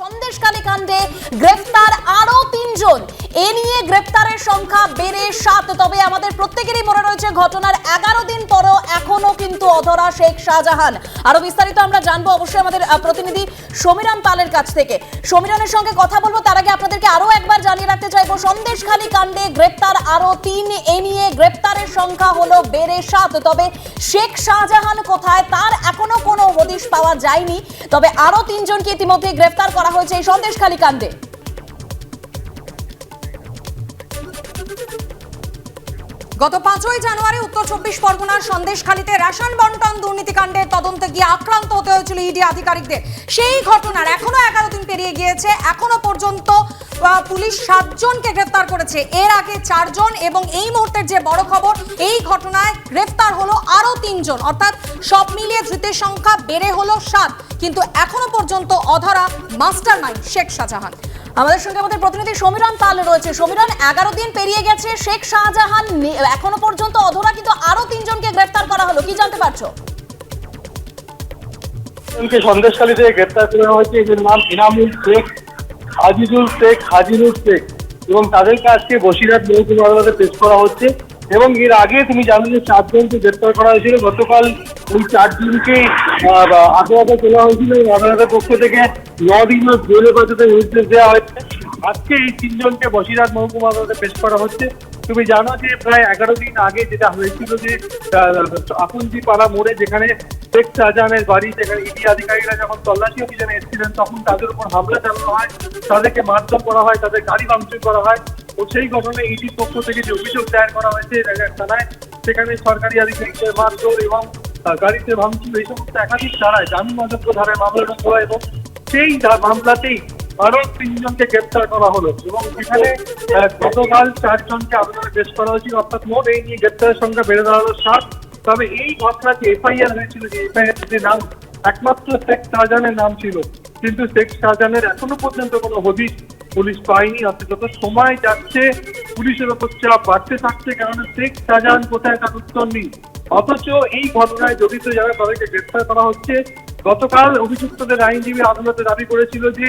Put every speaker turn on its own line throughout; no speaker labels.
সন্দেশকালী কাণ্ডে গ্রেফতার আরও তিনজন। এ নিয়ে গ্রেফতারের সংখ্যা বেড়ে সাত। তবে আমাদের প্রত্যেকেরই মনে রয়েছে ঘটনার এগারো দিন পরও এখনও কিন্তু অধরা শেখ শাহজাহান। আরও বিস্তারিত আমরা জানব অবশ্যই আমাদের প্রতিনিধি সমীরণ পালের কাছ থেকে। সমীরণের সঙ্গে কথা বলব, তার আগে আপনাদেরকে আরও একবার জানিয়ে রাখতে চাইব, সন্দেশখালী কাণ্ডে গ্রেপ্তার আরও তিন, এ নিয়ে গ্রেপ্তারের সংখ্যা হলো বেড়ে সাত। তবে শেখ শাহজাহান কোথায়? তার হদিশ পাওয়া যায়নি। তবে আরও তিনজনকে ইতিমধ্যে গ্রেফতার করা হয়েছে এই সন্দেশখালী কাণ্ডে।
গত পাঁচই জানুয়ারি উত্তর চব্বিশ পরগনার সন্দেশখালীতে রেশন বন্টন দুর্নীতিকাণ্ডের তদন্তে গিয়ে আক্রান্ত হতে হয়েছিল ইডি আধিকারিকদের। সেই ঘটনার এখনও এগারো দিন পেরিয়ে গিয়েছে। এখনও পর্যন্ত পুলিশ সাতজনকে গ্রেফতার করেছে। এর আগে চারজন এবং এই মুহূর্তের যে বড় খবর, এই ঘটনায় গ্রেফতার হলো আরও তিনজন। অর্থাৎ সব মিলিয়ে ধৃতের সংখ্যা বেড়ে হলো সাত। কিন্তু এখনও পর্যন্ত অধরা মাস্টার মাইন্ড শেখ শাহজাহান।
আমাদের সঙ্গে আমাদের প্রতিনিধি সমীরণ পাল রয়েছে। সমীরণ, এগারো দিন পেরিয়ে গেছে, শেখ শাহজাহান এখনও পর্যন্ত অধরা, কিন্তু আরও তিনজনকে গ্রেফতার করা হলো। কি জানতে পারছ?
থেকে গ্রেপ্তার করা হয়েছে, এদের নাম ইনামুল শেখ আজিজুল শেখ হাজিনুর শেখ এবং তাদেরকে আজকে বসিরহাট মহকুমা আদালতে পেশ করা হচ্ছে এবং এর আগে তুমি জানো যে চারজনকে গ্রেপ্তার করা হয়েছিল। গতকাল ওই চারজনকে আদালতে তোলা হয়েছিল এবং আদালতের পক্ষ থেকে ন দিনের জেল হেফাজতের নির্দেশ দেওয়া হয়েছে। আজকে এই তিনজনকে বসিরহাট মহকুমা আদালতে পেশ করা হচ্ছে। তুমি জানো যে প্রায় এগারো দিন আগে যেটা হয়েছিল যে আপনজি পাড়া মোড়ে যেখানে শেখ শাহজাহানের বাড়ি সেখানে ইডি আধিকারিকরা যখন তল্লাশি অভিযানে এসেছিলেন, তখন তাদের উপর হামলা চালানো হয়, তাদেরকে মারধর করা হয়, তাদের গাড়ি ভাঙচুর করা হয় ও সেই ঘটনায় ইডির পক্ষ থেকে যে অভিযোগ দায়ের করা হয়েছে থানায়, সেখানে সরকারি আধিকারিকদের মারধর এবং গাড়িতে ভাঙচুর এই সমস্ত একাধিক ধারায় জামিন অযোগ্য ধারায় মামলা রুজু হয় এবং সেই মামলাতেই আরও তিনজনকে গ্রেপ্তার করা হলো এবং সেখানে গতকাল চারজনকে আবেদনে পেশ করা হয়েছিল। অর্থাৎ মোট এই নিয়ে গ্রেপ্তারের সংখ্যা বেড়ে দাঁড়াল সাত তবে এই ঘটনাতে এফআইআর হয়েছিল যে এফআইআর যে নাম, একমাত্র শেখ শাহজাহানের নাম ছিল। কিন্তু শেখ শাহজাহানের এখনও পর্যন্ত কোনো হদিশ পুলিশ পায়নি। অর্থাৎ যত সময় যাচ্ছে, পুলিশের ওপর চাপ বাড়তে থাকছে, কেননা শেখ শাহজাহান কোথায় তার উত্তর নেই। অথচ এই ঘটনায় জড়িত যারা, তাদেরকে গ্রেপ্তার করা হচ্ছে। গতকাল অভিযুক্তদের আইনজীবী আদালতে দাবি করেছিল যে,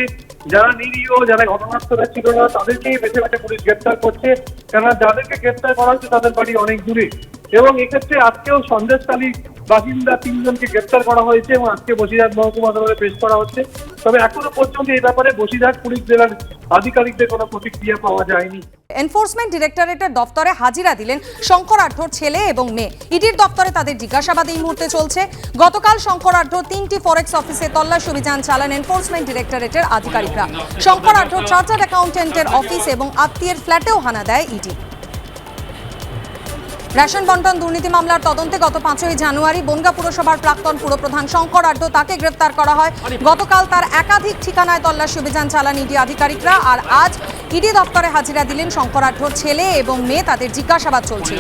যারা নিরীহ, যারা ঘটনাস্থলে ছিল না, তাদেরকেই বেছে বেছে পুলিশ গ্রেপ্তার করছে। কেননা যাদেরকে গ্রেপ্তার করা হচ্ছে, তাদের বাড়ি অনেক দূরে। এবং এক্ষেত্রে আজকেও সন্দেশকালী বাসিন্দা তিনজনকে গ্রেপ্তার করা হয়েছে এবং আজকে বসিরহাট মহকুমা আদালতে পেশ করা হচ্ছে। তবে এখনও পর্যন্ত এই ব্যাপারে বসিরহাট পুলিশ জেলার আধিকারিকদের কোনো প্রতিক্রিয়া পাওয়া যায়নি।
এনফোর্সমেন্ট ডিরেক্টরেটের দপ্তরে হাজিরা দিলেন শঙ্কর আঢ্যর ছেলে এবং মেয়ে। ইডির দপ্তরে তাদের জিজ্ঞাসাবাদ এই মুহূর্তে চলছে। গতকাল শঙ্কর আঢ্য তিনটি ফরেক্স অফিসে তল্লাশি অভিযান চালান এনফোর্সমেন্ট ডিরেক্টরেটের আধিকারিকরা। শঙ্কর আঢ্য চার্টার্ড অ্যাকাউন্টেন্টের অফিস এবং আত্মীয়ের ফ্ল্যাটেও হানা দেয় ইডি। রেশন বন্টন দুর্নীতি মামলার তদন্তে গত পাঁচই জানুয়ারি বনগা পুরসভার প্রাক্তন পুরপ্রধান শঙ্কর আড্ড তাকে গ্রেপ্তার করা হয় গতকাল তার একাধিক ঠিকানায় তল্লাশি অভিযান চালান ইডি আধিকারিকরা আর আজ ইডি দপ্তরে হাজিরা দিলেন শঙ্কর আড্ডর ছেলে এবং মেয়ে তাদের জিজ্ঞাসাবাদ চলছে